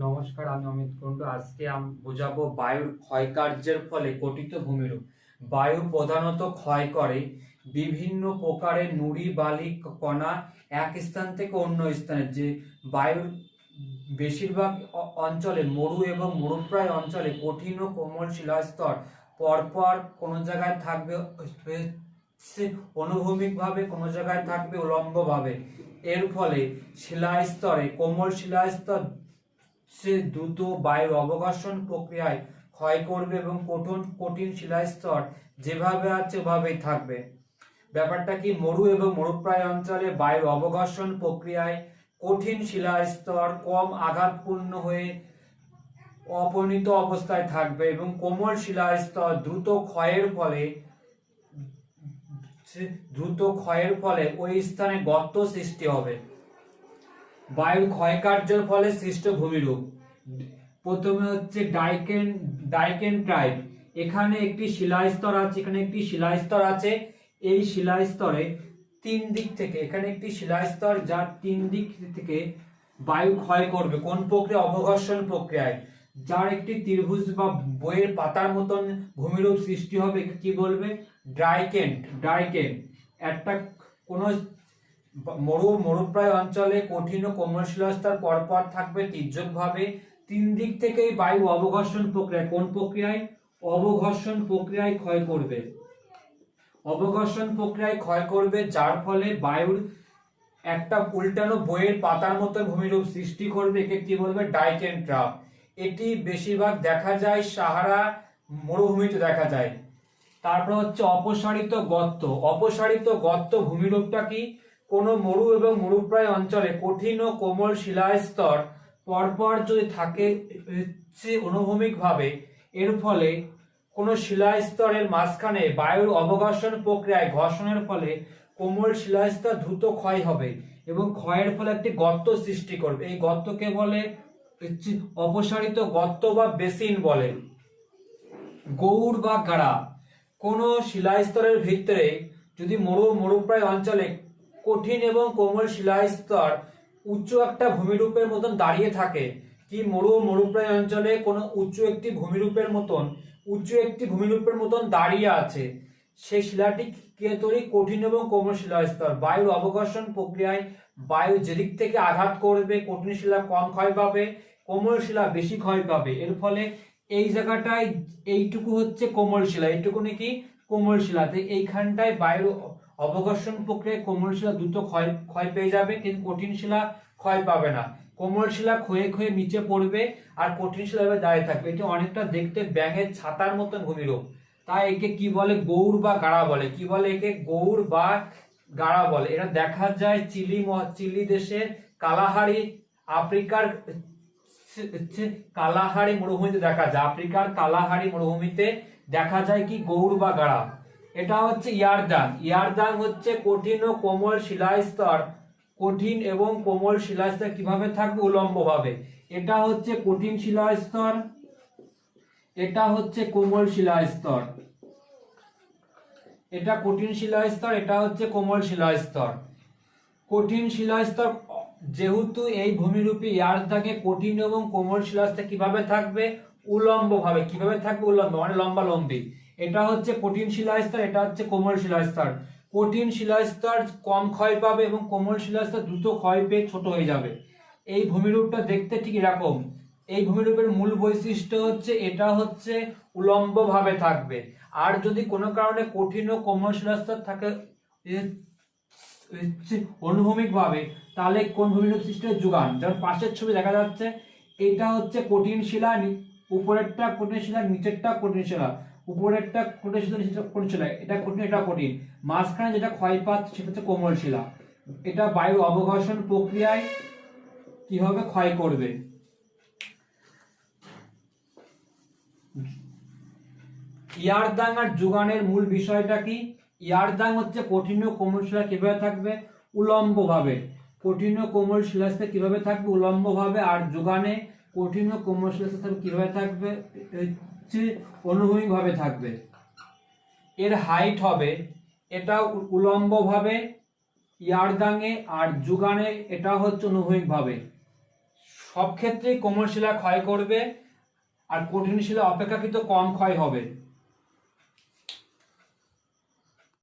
নমস্কার, আমি অমিত কুণ্ডু। আজকে আমি বোঝাবো বায়ুর ক্ষয়কার্যের ফলে গঠিত ভূমিরূপ। বায়ু প্রধানত ক্ষয় করে বিভিন্ন প্রকারের নুড়ি, বালি, কণা এক স্থান থেকে অন্য স্থানে, যে বায়ুর বেশিরভাগ অঞ্চলে, মরু এবং মরুপ্রায় অঞ্চলে কঠিন ও কোমল শিলাস্তর পরপর কোনো জায়গায় থাকবে অনুভূমিকভাবে কোনো জায়গায় থাকবে, উলম্বভাবে। এর ফলে শিলাস্তরে, কোমল শিলাস্তর সে দ্রুত বায়ুর অবঘর্ষণ প্রক্রিয়ায় ক্ষয় করবে এবং কঠিন কঠিন শিলাস্তর যেভাবে আছে ওভাবেই থাকবে। ব্যাপারটা কি, মরু এবং মরুপ্রায় অঞ্চলে বায়ুর অবঘর্ষণ প্রক্রিয়ায় কঠিন শিলাস্তর কম আঘাতপূর্ণ হয়ে অপরিণত অবস্থায় থাকবে এবং কোমল শিলাস্তর দ্রুত ক্ষয়ের ফলে, দ্রুত ক্ষয়ের ফলে ওই স্থানে গর্ত সৃষ্টি হবে। বায়ুর ক্ষয়কার্যের ফলে সৃষ্ট ভূমিরূপ। প্রথমে হচ্ছে ডাইকেন ডাইকেন ট্রাইব এখানে একটি শিলাস্তর আছে, এখানে একটি শিলাস্তর আছে। এই শিলাস্তরে তিন দিক থেকে, এখানে একটি শিলাস্তর যার তিন দিক থেকে বায়ু ক্ষয় করবে। কোন প্রক্রিয়া? অবঘর্ষণ প্রক্রিয়ায়। যার একটি ত্রিভুজ বা বইয়ের পাতার মতন ভূমিরূপ সৃষ্টি হবে, কি বলবে? ড্রাইকেন্ট ড্রাইকেন্ট একটা কোনো মরু, মরুপ্রায় অঞ্চলে কঠিন ও কোমল শিলাস্তর পরপর থাকবে তির্যকভাবে। তিন দিক থেকেই বায়ু অবঘর্ষণ প্রক্রিয়া কোন প্রক্রিয়ায়? অবঘর্ষণ প্রক্রিয়ায় ক্ষয় করবে। অবঘর্ষণ প্রক্রিয়ায় ক্ষয় করবে যার ফলে বায়ুর একটা উল্টানো বইয়ের পাতার মতো ভূমিরূপ সৃষ্টি করবে, একে কি বলবে? ডাইকেন ট্রাপ। এটি বেশিরভাগ দেখা যায় সাহারা মরুভূমিতে দেখা যায়। তারপর হচ্ছে অপসারিত গর্ত। অপসারিত গর্ত ভূমিরূপটা কি? কোনো মরু এবং মরুপ্রায় অঞ্চলে কঠিন ও কোমল শিলাস্তর পরপর যদি থাকে, হচ্ছে অনুভূমিকভাবে, এর ফলে কোনো শিলাস্তরের মাঝখানে বায়ুর অবঘর্ষণ প্রক্রিয়ায় ঘর্ষণের ফলে কোমল শিলাস্তর দ্রুত ক্ষয় হবে এবং ক্ষয়ের ফলে একটি গর্ত সৃষ্টি করবে। এই গর্তকে বলে অপসারিত গর্ত বা বেসিন বলে। গৌড় বা গাড়া, কোনো শিলাস্তরের ভিতরে যদি মরু মরুপ্রায় অঞ্চলে কঠিন এবং কোমল শিলাস্তর উচ্চ একটা ভূমিরূপের মতন দাঁড়িয়ে থাকে। কি মরু মরুপ্রায় অঞ্চলে কোনো উচ্চ একটি ভূমিরূপের মতন, উচ্চ একটি ভূমিরূপের মতন দাঁড়িয়ে আছে? সেই শিলাটি কে তৈরি? কঠিন এবং কোমল শিলাস্তর বায়ুর অবঘর্ষণ প্রক্রিয়ায় বায়ু যেদিক থেকে আঘাত করবে, কঠিন শিলা কম ক্ষয় পাবে, কোমল শিলা বেশি ক্ষয় পাবে। এর ফলে এই জায়গাটায় এইটুকু হচ্ছে কোমল শিলা। এইটুকু নাকি কোমল শিলাতে এইখানটায় বায়ুর অবঘর্ষণ প্রক্রিয়ায় কোমল শিলা দ্রুত ক্ষয় ক্ষয় পেয়ে যাবে, কিন্তু কঠিন শিলা ক্ষয় পাবে না। কোমল শিলা ক্ষয়ে ক্ষয়ে নিচে পড়বে আর কঠিন শিলা এভাবে দাঁড়িয়ে থাকবে। এটি অনেকটা দেখতে ব্যাঙের ছাতার মতন ভূমিরূপ তাই একে কি বলে? গৌড় বা গাড়া বলে। কি বলে একে? গৌড় বা গাড়া বলে। এটা দেখা যায় চিলি চিলি দেশের কালাহারি, আফ্রিকার কালাহারি মরুভূমিতে দেখা যায়। আফ্রিকার কালাহারি মরুভূমিতে দেখা যায় কি? গৌড় বা গাড়া। এটা হচ্ছে ইয়ারদাং ইয়ারদাং হচ্ছে কঠিন ও কোমল শিলাস্তর কঠিন এবং কোমল শিলাস্তর কীভাবে থাকবে? উলম্বভাবে। এটা হচ্ছে কঠিন শিলাস্তর এটা হচ্ছে কোমল শিলাস্তর এটা কঠিন শিলাস্তর এটা হচ্ছে কোমল শিলাস্তর কঠিন শিলাস্তর যেহেতু এই ভূমিরূপে ইয়ার দাগে কঠিন এবং কোমল শিলাস্তর কীভাবে থাকবে? উলম্ব ভাবে কীভাবে থাকবে? উলম্ব মানে লম্বা লম্বি এটা হচ্ছে কঠিন শিলাস্তর এটা হচ্ছে কোমল শিলাস্তর কঠিন শিলাস্তর কম ক্ষয় পাবে এবং কোমল শিলাস্তর দ্রুত ক্ষয় পেয়ে ছোট হয়ে যাবে। এই ভূমিরূপটা দেখতে ঠিক এরকম। এই ভূমিরূপের মূল বৈশিষ্ট্য হচ্ছে এটা হচ্ছে উলম্বভাবে থাকবে। আর যদি কোনো কারণে কঠিন ও কোমল শিলাস্তর থাকে অনুভূমিক ভাবে তাহলে কোন ভূমিরূপ সৃষ্টির যোগান? যেমন পাশের ছবি দেখা যাচ্ছে, এটা হচ্ছে কঠিন শিলা উপরেরটা কঠিন শিলা, নিচেরটা কঠিন শিলা। উপরেরটা কঠিন শিলা নিচেরটা কঠিন শিলা এটা কঠিন এটা কঠিন। মাঝখানে যেটা ক্ষয়পাত, সেটা হচ্ছে কোমল শিলা এটা বায়ু অবঘর্ষণ প্রক্রিয়ায় কীভাবে ক্ষয় করবে? ইয়ারদাং আর যুগানের মূল বিষয়টা কি? ইয়ারদাং হচ্ছে কঠিন ও কোমল শিলা কীভাবে থাকবে? উলম্ব ভাবে কঠিন ও কোমল শিলাস্তে কীভাবে থাকবে? উলম্ব ভাবে আর যুগানে কঠিন ও কোমল শিলাস্তে কীভাবে থাকবে? হচ্ছে অনুভূমিকভাবে থাকবে। এর হাইট হবে, এটা উলম্বভাবে ইয়ারদাঙে আর যুগানে এটা হচ্ছে অনুভূমিকভাবে। সব ক্ষেত্রেই কোমল শিলা ক্ষয় করবে আর কঠিন শিলা অপেক্ষাকৃত কম ক্ষয় হবে।